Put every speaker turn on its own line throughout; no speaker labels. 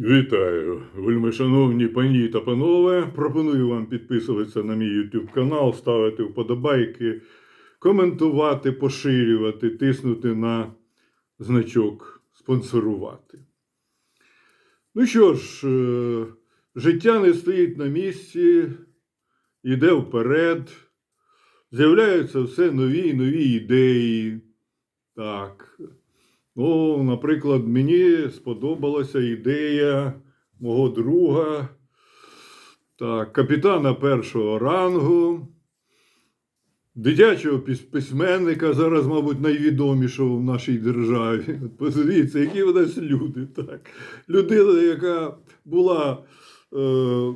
Вітаю, вельми шановні пані та панове. Пропоную вам підписуватися на мій YouTube канал, ставити вподобайки, коментувати, поширювати, тиснути на значок спонсорувати. Ну що ж, е, життя не стоїть на місці, йде вперед, з'являються все нові і нові ідеї. Так. Ну, наприклад, мені сподобалася ідея мого друга, так, капітана першого рангу, дитячого письменника, зараз, мабуть, найвідомішого в нашій державі. Подивіться, які у нас люди. Так. Людина, яка була е,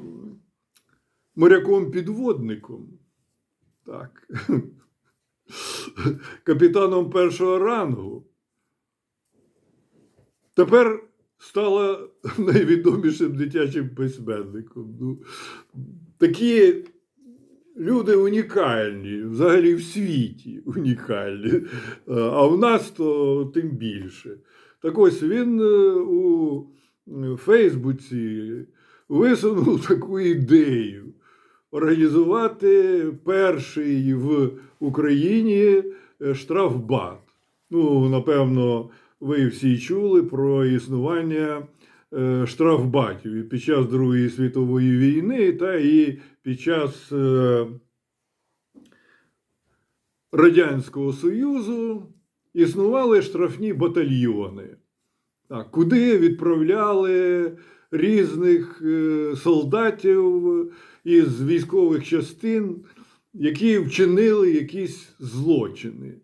моряком-підводником. Так. Капітаном першого рангу. Тепер стала найвідомішим дитячим письменником. Ну, такі люди унікальні, взагалі в світі унікальні. Е, А в нас то тим більше. Так ось він е, у Фейсбуці висунув таку ідею організувати перший в Україні е, штрафбат. Ну, напевно, ви всі чули про існування е, штрафбатів під час Другої світової війни, та і під час е, Радянського Союзу існували штрафні батальйони, куди відправляли різних е, солдатів із військових частин, які вчинили якісь злочини.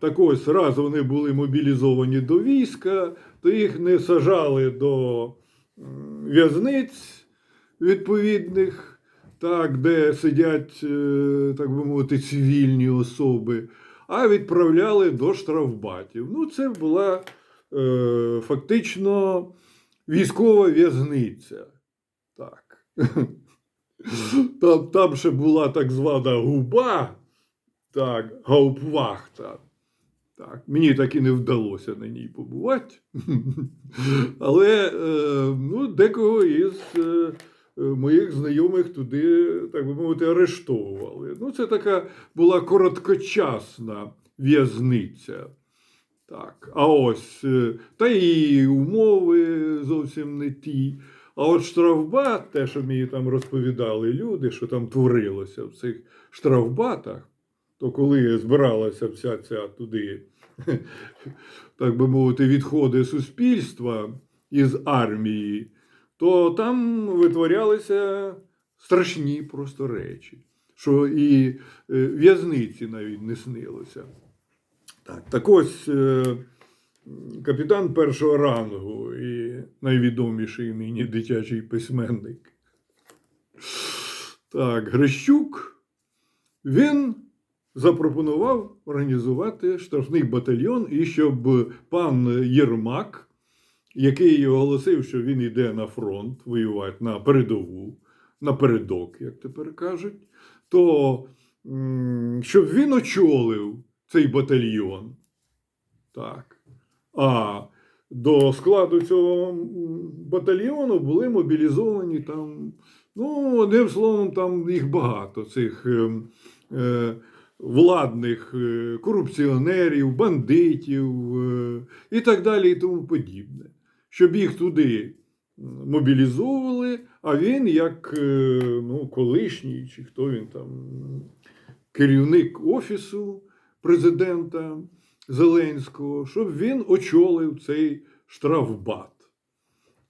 Так ось раз вони були мобілізовані до війська, то їх не сажали до в'язниць відповідних, так, де сидять, е, так би мовити, цивільні особи, а відправляли до штрафбатів. Ну, це була е, фактично військова в'язниця. Так. Там, там ще була так звана губа, так, гаупвахта. Так, мені так і не вдалося на ній побувати. Але е, ну, декого із е, моїх знайомих туди, так би мовити, арештовували. Ну, це така була короткочасна в'язниця. Так, а ось, е, та і умови зовсім не ті. А от штрафбат, те, що мені там розповідали люди, що там творилося в цих штрафбатах, то коли збиралася вся ця туди, так би мовити, відходи суспільства із армії, то там витворялися страшні просто речі, що і е, в'язниці навіть не снилося. Так, так ось е, капітан першого рангу і найвідоміший нині дитячий письменник. Так, Грищук, він запропонував організувати штрафний батальйон, і щоб пан Єрмак, який оголосив, що він йде на фронт воювати на передову, на передок, як тепер кажуть, то щоб він очолив цей батальйон. Так. А до складу цього батальйону були мобілізовані там, ну, одним словом, там їх багато, цих е, е, владних е, корупціонерів, бандитів е, і так далі, і тому подібне. Щоб їх туди мобілізовували, а він, як е, ну, колишній, чи хто він там, керівник офісу президента Зеленського, щоб він очолив цей штрафбат.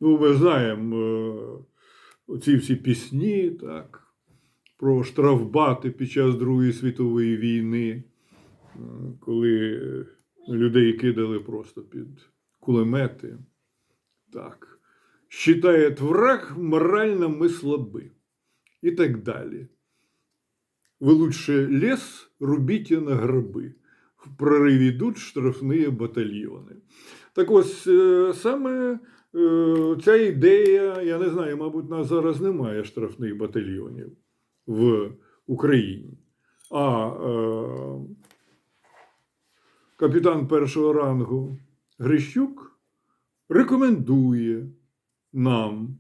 Ну, ми знаємо оці всі пісні, так, про штрафбати під час Другої світової війни, е, коли е, людей кидали просто під кулемети. Так. Считает враг, морально мы слабы. І так далі. Вы лучше лес рубите на гроби. В прорив йдуть штрафні батальйони. Так ось е, саме е, ця ідея, я не знаю, мабуть, у нас зараз немає штрафних батальйонів в Україні. А е, капітан першого рангу Грищук рекомендує нам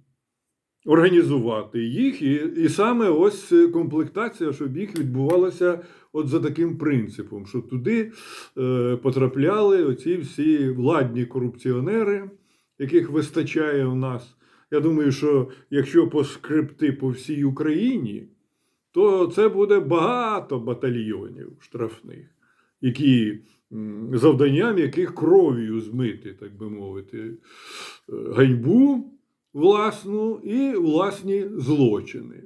організувати їх, і, і саме ось комплектація, щоб їх відбувалася от за таким принципом, щоб туди е, потрапляли оці всі владні корупціонери, яких вистачає у нас. Я думаю, що якщо поскрипти по всій Україні, то це буде багато батальйонів штрафних, які завданням яких кров'ю змити, так би мовити, е, ганьбу власну і власні злочини.